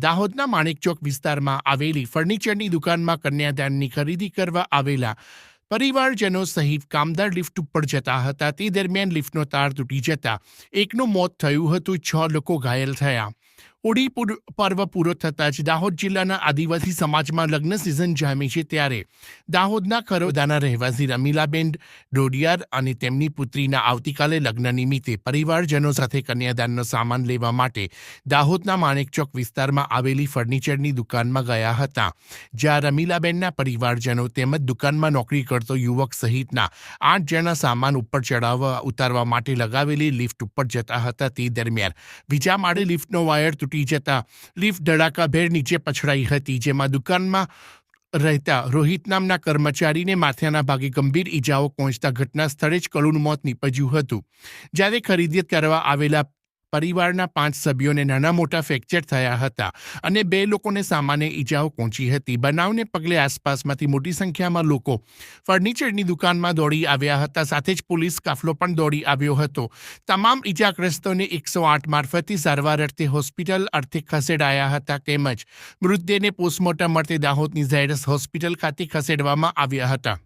દાહોદના માણેકચોક વિસ્તારમાં આવેલી ફર્નિચરની દુકાનમાં કન્યાદાનની ખરીદી કરવા આવેલા પરિવારજનો સહિત કામદાર લિફ્ટ ઉપર જતા હતા. તે દરમિયાન લિફ્ટનો તાર તૂટી જતા એકનું મોત થયું હતું. છ લોકો ઘાયલ થયા. હોળી પૂર- પર્વ પૂરો થતાં જ દાહોદ જિલ્લાના આદિવાસી સમાજમાં લગ્ન સિઝન જામી છે ત્યારે દાહોદના ખરોદાના રહેવાસી રમીલાબેન ડોડિયાર અને તેમની પુત્રીના આવતીકાલે લગ્ન નિમિત્તે પરિવારજનો સાથે કન્યાદાનનો સામાન લેવા માટે દાહોદના માણેકચોક વિસ્તારમાં આવેલી ફર્નિચરની દુકાનમાં ગયા હતા, જ્યાં રમીલાબેનના પરિવારજનો તેમજ દુકાનમાં નોકરી કરતો યુવક સહિતના આઠ જણા સામાન ઉપર ચડાવવા, ઉતારવા માટે લગાવેલી લિફ્ટ ઉપર જતા હતા. તે દરમિયાન બીજા માળે લિફ્ટનો વાયર તૂટી જતા લિફ્ટ ધડાકાભેર નીચે પછડાઈ હતી, જેમાં દુકાનમાં રહેતા રોહિત નામના કર્મચારીને માથાના ભાગે ગંભીર ઈજાઓ પહોંચતા ઘટના સ્થળે જ કરુણ મોત નીપજ્યું હતું. જ્યારે ખરીદી કરવા આવેલા પરિવારના પાંચ સભ્યોને નાના મોટા ફ્રેક્ચર થયા હતા અને બે લોકોને સામાન્ય ઈજાઓ પહોંચી હતી. બનાવને પગલે આસપાસમાંથી મોટી સંખ્યામાં લોકો ફર્નિચરની દુકાનમાં દોડી આવ્યા હતા. સાથે જ પોલીસ કાફલો પણ દોડી આવ્યો હતો. તમામ ઈજાગ્રસ્તોને એકસો આઠ મારફતથી સારવાર અર્થે હોસ્પિટલ અર્થે ખસેડાયા હતા તેમજ મૃતદેહને પોસ્ટમોર્ટમ અર્થે દાહોદની ઝાયડસ હોસ્પિટલ ખાતે ખસેડવામાં આવ્યા હતા.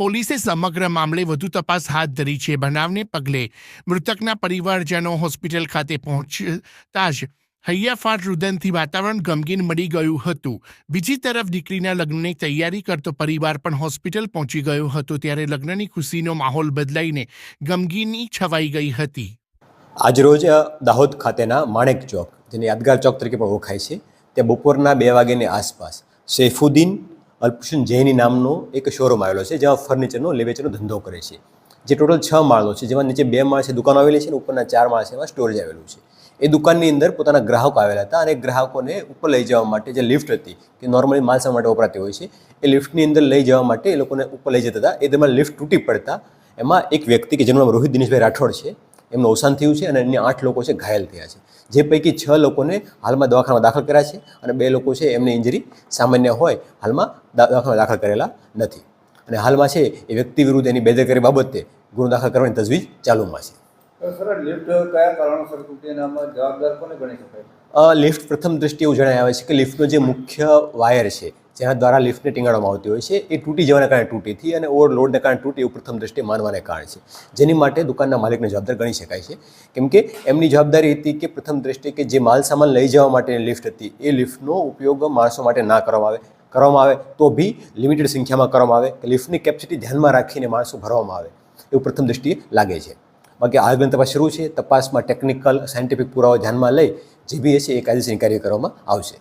પોલીસે સમગ્ર મામલે વધુ તપાસ હાથ ધરી છે. બનાવને પગલે મૃતકના પરિવારજનો હોસ્પિટલ ખાતે પહોંચતા જ હૈયાફાટ રુદનથી વાતાવરણ ગમગીન મળી ગયું હતું. બીજી તરફ દીકરીના લગ્નની તૈયારી કરતો પરિવાર પણ હોસ્પિટલ પહોંચી ગયો હતો ત્યારે લગ્નની ખુશીનો માહોલ બદલાઈને ગમગીની છવાઈ ગઈ હતી. આજરોજ દાહોદ ખાતેના માણેક ચોક, જેને યાદગાર ચોક તરીકે પણ ઓળખાય છે ત્યાં બપોરના બે વાગ્યાની આસપાસ, સૈફુદ્દીન અલ્પુશન જૈની નામનો એક શોરૂમ આવેલો છે જ્યાં ફર્નિચરનો લેવેચનો ધંધો કરે છે. જે ટોટલ છ માળનો છે, જેમાં નીચે બે માળ છે, દુકાનો આવેલી છે અને ઉપરના ચાર માળ છે, એમાં સ્ટોરેજ આવેલું છે. એ દુકાનની અંદર પોતાના ગ્રાહકો આવેલા હતા અને ગ્રાહકોને ઉપર લઈ જવા માટે જે લિફ્ટ હતી, કે નોર્મલી માલ માટે વપરાતી હોય છે, એ લિફ્ટની અંદર લઈ જવા માટે એ લોકોને ઉપર લઈ જતા હતા. એ દરમિયાન લિફ્ટ તૂટી પડતા એમાં એક વ્યક્તિ કે જેનું નામ રોહિત દિનેશભાઈ રાઠોડ છે, એમનું અવસાન થયું છે અને અન્ય આઠ લોકો છે, ઘાયલ થયા છે. જે પૈકી છ લોકોને હાલમાં દવાખાનામાં દાખલ કર્યા છે અને બે લોકો છે એમની ઇન્જરી સામાન્ય હોય હાલમાં દવાખાનામાં દાખલ કરેલા નથી. અને હાલમાં છે એ વ્યક્તિ વિરુદ્ધ એની બેદરકારી બાબતે ગુનો દાખલ કરવાની તજવીજ ચાલુમાં છે. લિફ્ટ પ્રથમ દ્રષ્ટિએ એવું જણાય આવે છે કે લિફ્ટનો જે મુખ્ય વાયર છે જેના દ્વારા લિફ્ટને ટીંગાડવામાં આવતી હોય છે. એ તૂટી જવાના કારણે તૂટી હતી અને ઓવરલોડને કારણે તૂટી એવું પ્રથમ દ્રષ્ટિએ માનવાને કારણે છે. જેની માટે દુકાનના માલિકને જવાબદાર ગણી શકાય છે. કેમ કે એમની જવાબદારી હતી કે પ્રથમ દ્રષ્ટિએ કે જે માલ સામાન લઈ જવા માટેની લિફ્ટ હતી, એ લિફ્ટનો ઉપયોગ માણસો માટે ના કરવામાં આવે કરવામાં આવે તો બી લિમિટેડ સંખ્યામાં કરવામાં આવે કે લિફ્ટની કેપેસિટી ધ્યાનમાં રાખીને માણસો ભરવામાં આવે, એવું પ્રથમ દ્રષ્ટિએ લાગે છે. બાકી આગળની તપાસ શરૂ છે. તપાસમાં ટેકનિકલ, સાયન્ટિફિક પુરાવા ધ્યાનમાં લઈ જે બી હશે એ કાયદેસરની કાર્ય કરવામાં આવશે.